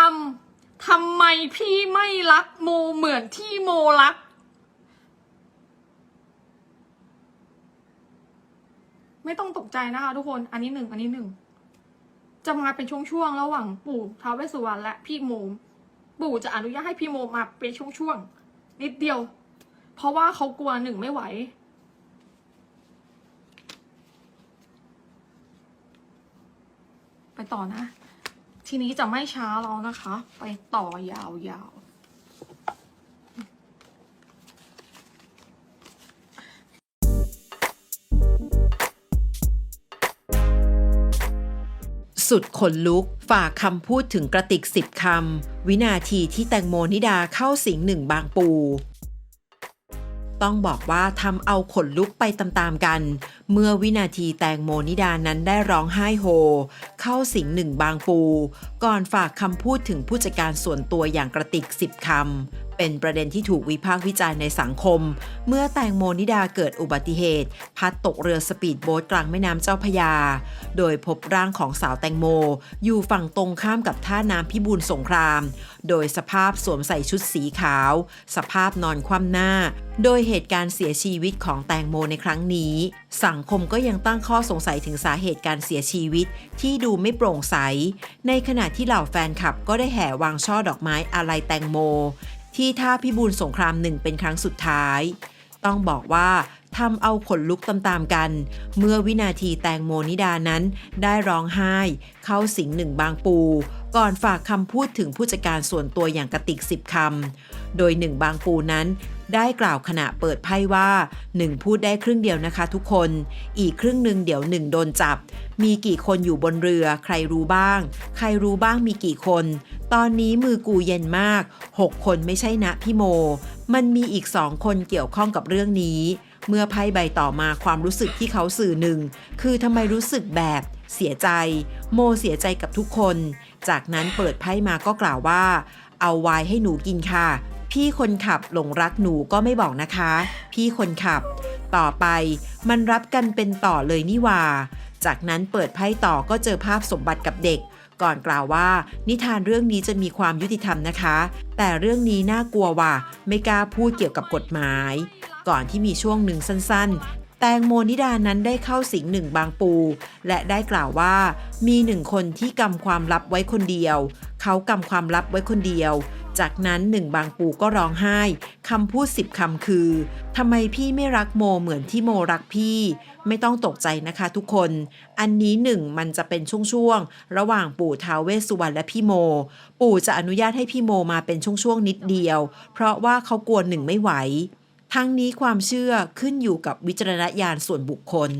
ำทำไมพี่ไม่รักโมเหมือนที่โมรัก ไม่ต้องตกใจนะคะทุกคน อันนี้หนึ่ง อันนี้หนึ่ง จะมาเป็นช่วงๆระหว่างปู่ท้าวเวสสุวรรณและพี่โมปู่จะอนุญาตให้พี่โมมาเป็นช่วงๆนิดเดียว เพราะว่าเขากลัวหนึ่งไม่ไหวไปต่อนะ ทีนี้จะไม่ช้าแล้วนะคะ ไปต่อยาวๆสุดขนลุกฝากคำพูดถึงกระติกสิบคำ วินาทีที่แตงโมนิดาเข้าสิงหนึ่งบางปู ต้องบอกว่าทำเอาขนลุกไปตามๆกัน เมื่อวินาทีแตงโมนิดานั้นได้ร้องไห้โฮ เข้าสิงหนึ่งบางปู ก่อนฝากคำพูดถึงผู้จัดการส่วนตัวอย่างกระติกสิบคำ เป็นประเด็นที่ถูกวิพากษ์วิจารณ์ในสังคม เมื่อแตงโมนิดาเกิดอุบัติเหตุ พัดตกเรือสปีดโบ๊ทกลางแม่น้ำเจ้าพยา โดยพบร่างของสาวแตงโม อยู่ฝั่งตรงข้ามกับท่าน้ำพิบูลสงคราม โดยสภาพสวมใส่ชุดสีขาว สภาพนอนคว่ำหน้า โดยเหตุการณ์เสียชีวิตของแตงโมในครั้งนี้ สังคมก็ยังตั้งข้อสงสัยถึงสาเหตุการเสียชีวิต ที่ดูไม่โปร่งใส ในขณะที่เหล่าแฟนคลับก็ได้แห่วางช่อดอกไม้อาลัยแตงโม ที่ท่าพิบูลสงครามหนึ่งเป็นครั้งสุดท้าย ต้องบอกว่าทำเอาขนลุกตามๆกัน เมื่อวินาทีแตงโมนิดานั้นได้ร้องไห้ เข้าสิงหนึ่งบางปู ก่อนฝากคำพูดถึงผู้จัดการส่วนตัวอย่างกระติกสิบคำ โดยหนึ่งบางปูนั้นได้กล่าวขณะเปิดไพ่ว่าหนึ่งพูดได้ครึ่งเดียวนะคะทุกคน อีกครึ่งหนึ่งเดี๋ยวหนึ่งโดนจับ มีกี่คนอยู่บนเรือ ใครรู้บ้าง ใครรู้บ้างมีกี่คน ตอนนี้มือกูเย็นมาก 6 คนไม่ใช่นะพี่โม มันมีอีกสองคนเกี่ยวข้องกับเรื่องนี้ เมื่อไพ่ใบต่อมาความรู้สึกที่เขาสื่อหนึ่ง คือทำไมรู้สึกแบบเสียใจ โมเสียใจกับทุกคน จากนั้นเปิดไพ่มาก็กล่าวว่า เอาไวน์ให้หนูกินค่ะ พี่คนขับหลงรักหนูก็ไม่บอกนะคะ พี่คนขับ ต่อไปมันรับกันเป็นต่อเลยนี่ว่า จากนั้นเปิดไพ่ต่อก็เจอภาพสมบัติกับเด็ก ก่อนกล่าวว่า นิทานเรื่องนี้จะมีความยุติธรรมนะคะ แต่เรื่องนี้น่ากลัวว่ะไม่กล้าพูดเกี่ยวกับกฎหมาย ก่อนที่มีช่วงหนึ่งสั้นๆ แตงโมนิดานั้นได้เข้าสิงหนึ่งบางปู และได้กล่าวว่า มีหนึ่งคนที่กำความลับไว้คนเดียว เขากำความลับไว้คนเดียว จากนั้นหนึ่งบางปูก็ร้องไห้คำพูดสิบคำคือทำไมพี่ไม่รักโมเหมือนที่โมรักพี่ ไม่ต้องตกใจนะคะทุกคน อันนี้หนึ่งมันจะเป็นช่วงๆระหว่างปู่ท้าวเวสสุวรรณและพี่โม ปู่จะอนุญาตให้พี่โมมาเป็นช่วงๆนิดเดียว เพราะว่าเขากลัวหนึ่งไม่ไหว ทั้งนี้ความเชื่อขึ้นอยู่กับวิจารณญาณส่วนบุคคล